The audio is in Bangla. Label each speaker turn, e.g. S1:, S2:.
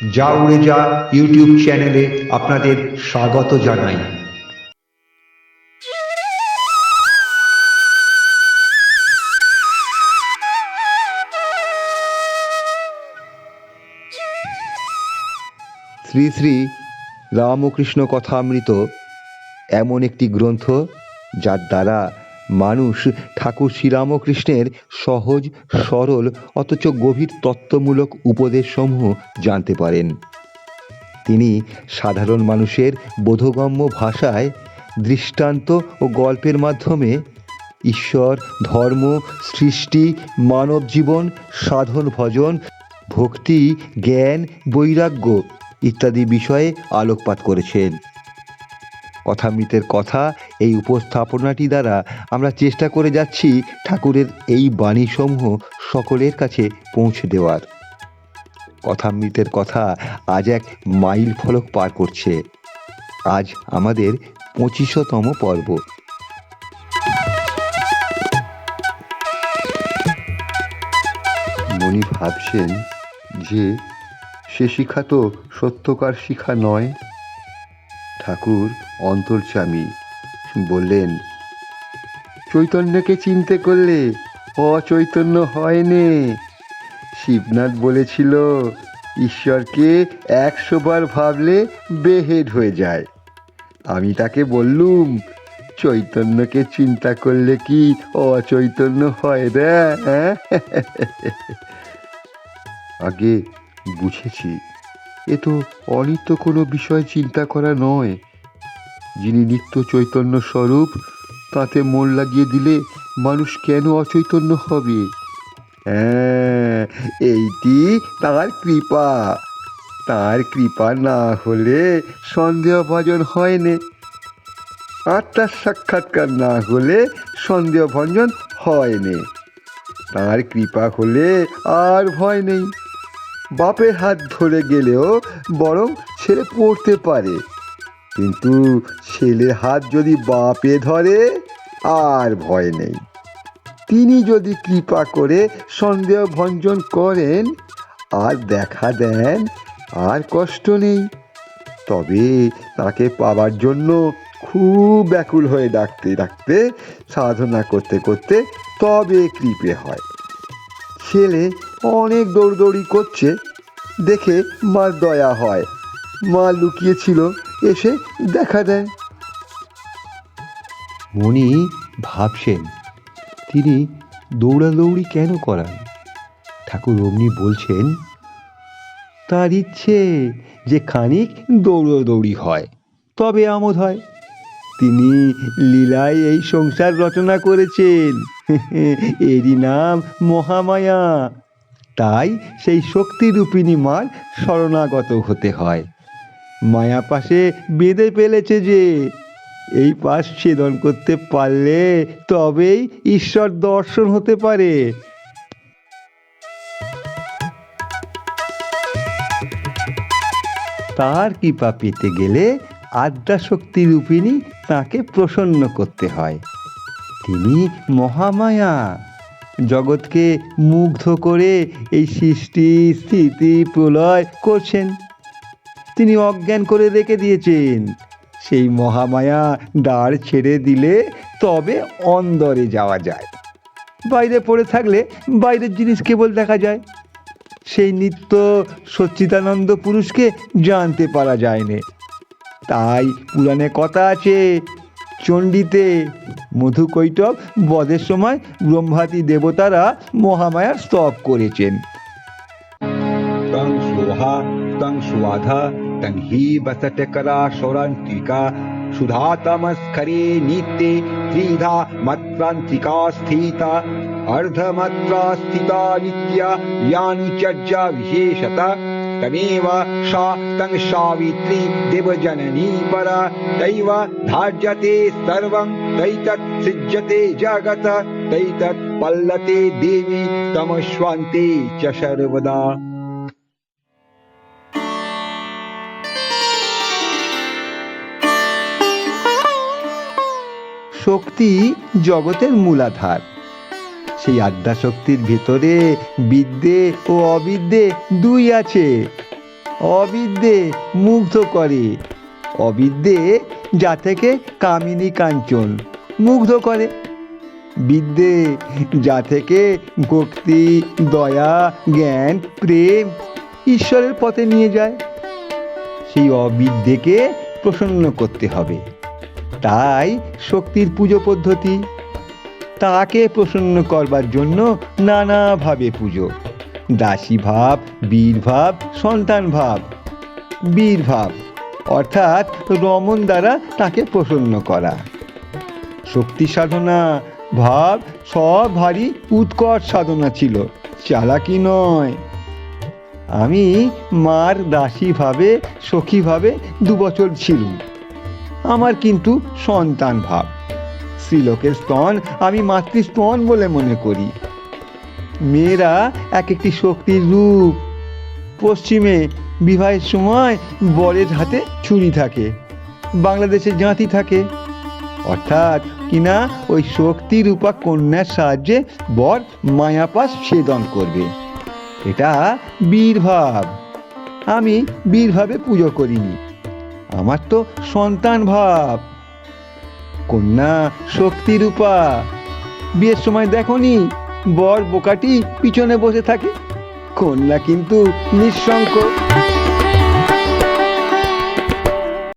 S1: যা উড়ে যা ইউটিউব চ্যানেলে আপনাদের স্বাগত জানাই। শ্রী শ্রী রামকৃষ্ণ কথামৃত এমন একটি গ্রন্থ যার দ্বারা মানুষ ঠাকুর শ্রীরামকৃষ্ণের সহজ, সরল, অথচ গভীর তত্ত্বমূলক উপদেশসমূহ জানতে পারেন। তিনি সাধারণ মানুষের বোধগম্য ভাষায় দৃষ্টান্ত ও গল্পের মাধ্যমে ঈশ্বর, ধর্ম, সৃষ্টি, মানব জীবন, সাধন ভজন, ভক্তি, জ্ঞান, বৈরাগ্য ইত্যাদি বিষয়ে আলোকপাত করেছেন। কথামৃতের কথা এই উপস্থাপনাটি দ্বারা আমরা চেষ্টা করে যাচ্ছি ঠাকুরের এই বাণীসমূহ সকলের কাছে পৌঁছে দেওয়ার। কথামৃতের কথা আজ এক মাইল ফলক পার করছে। আজ আমাদের পঁচিশতম পর্ব। মনি ভাবছেন যে সে শিক্ষা তো সত্যকার শিক্ষা নয়। ঠাকুর অন্তর্যামী বললেন, চৈতন্যকে চিনতে করলে অচৈতন্য হয় নে শিবনাথ বলেছিল, ঈশ্বরকে একশো বার ভাবলে বেহেড হয়ে যায়। আমি তাকে বললুম, চৈতন্যকে চিন্তা করলে কি অচৈতন্য হয় রে? আগে বুঝেছি। এ তো অনিত্য কোনো বিষয় চিন্তা করা নয়। যিনি নিত্য চৈতন্য স্বরূপ, তাতে মন লাগিয়ে দিলে মানুষ কেন অচৈতন্য হবে? হ্যাঁ এইটি তার কৃপা। তার কৃপা না হলে সন্দেহভাজন হয় নে। আত্মার সাক্ষাৎকার না হলে সন্দেহভঞ্জন হয় নে। তার কৃপা হলে আর ভয় নেই। বাপের হাত ধরে গেলেও বরং ছেলে পড়তে পারে। কিন্তু ছেলের হাত যদি বাপে ধরে, আর ভয় নেই। তিনি যদি কৃপা করে সন্দেহ ভঞ্জন করেন, আর দেখা দেন, আর কষ্ট নেই। তবে তাকে পাওয়ার জন্য খুব ব্যাকুল হয়ে ডাকতে ডাকতে, সাধনা করতে করতে তবে কৃপে হয়। ছেলে অনেক দৌড়দৌড়ি করছে, দেখে মার দয়া হয়। মা লুকিয়েছিল এসে দেখা দেয়। মনি ভাবছেন, তিনি দৌড়াদৌড়ি কেন করান? ঠাকুর অমনি বলছেন, তার ইচ্ছে যে খানিক দৌড়দৌড়ি হয়, তবে আমোদ হয়। তিনি লীলায় এই সংসার রচনা করেছেন। এরই নাম মহামায়া। তাই সেই শক্তিরূপিণী মার শরণাগত হতে হয়। মায়া পাশে বেঁধে ফেলেছে যে, এই পাশ ছেদন করতে পারলে তবেই ঈশ্বর দর্শন হতে পারে। তার কৃপা পেতে গেলে আদ্যা শক্তি রূপিণী তাকে প্রসন্ন করতে হয়। তিনি মহামায়া। জগৎকে মুগ্ধ করে এই সৃষ্টি স্থিতি প্রলয় করছেন। তিনি অজ্ঞান করে রেখে দিয়েছেন। সেই মহামায়া দ্বার ছেড়ে দিলে তবে অন্দরে যাওয়া যায়। বাইরে পড়ে থাকলে বাইরের জিনিস কেবল দেখা যায়। সেই নিত্য সচ্চিদানন্দ পুরুষকে জানতে পারা যায় না তাই পুরাণে কথা আছে চণ্ডীতে মধুকৈটব বধের সময় ব্রহ্মাদি দেবতারা মহামায়ার স্তব করেছেন
S2: तं श्लोहा तं स्वाधा तं हि वसटकरा शौरान्तिका सुधातमस्खरे नित्ये त्रिधा मत्रान्तिका स्थिता अर्धमत्रा स्थिता नित्या यानुचर्या विशेषता तमेव सा तं सावित्री देवजननी परा तैव धार्यते सर्वं तैतत् सृज्यते जगत तैतत् पल्लते देवी तमस्वान्ते च सर्वदा
S1: শক্তি জগতের মূলাধার সেই আদ্যা শক্তির ভিতরে বিদ্যে ও অবিদ্যে দুই আছে।
S3: অবিদ্যে মুগ্ধ করে, অবিদ্যে যা থেকে কামিনী কাঞ্চন মুগ্ধ করে। বিদ্যে যা থেকে ভক্তি, দয়া, জ্ঞান, প্রেম ঈশ্বরের পথে নিয়ে যায়। সেই অবিদ্যেকে প্রসন্ন করতে হবে। তাই শক্তির পুজো পদ্ধতি তাকে প্রসন্ন করবার জন্য নানাভাবে পুজো। দাসী ভাব, বীর ভাব, সন্তান ভাব, বীর ভাব, অর্থাৎ রমন দ্বারা তাকে প্রসন্ন করা। শক্তি সাধনা, ভাব, সব ভারী উৎকট সাধনা ছিল, চালাকি নয়। আমি মার দাসী ভাবে, সখী ভাবে দু বছর ছিলুম। আমার কিন্তু সন্তান ভাব। শ্রীলোকের স্তন আমি মাতৃস্তন বলে মনে করি। মেয়েরা এক একটি শক্তির রূপ। পশ্চিমে বিবাহের সময় বরের হাতে ছুরি থাকে, বাংলাদেশে জাঁতি থাকে। অর্থাৎ কিনা ওই শক্তি রূপা কন্যার সাহায্যে বর মায়াপাস ছেদন করবে। এটা বীরভাব আমি বীরভাবে পুজো করিনি। আমার তো সন্তান ভাব। কন্যা শক্তি রূপা বিয়ের সময় দেখনি বর বোকাটি পিছনে বসে থাকে। কন্যা কিন্তু নিঃসঙ্ক।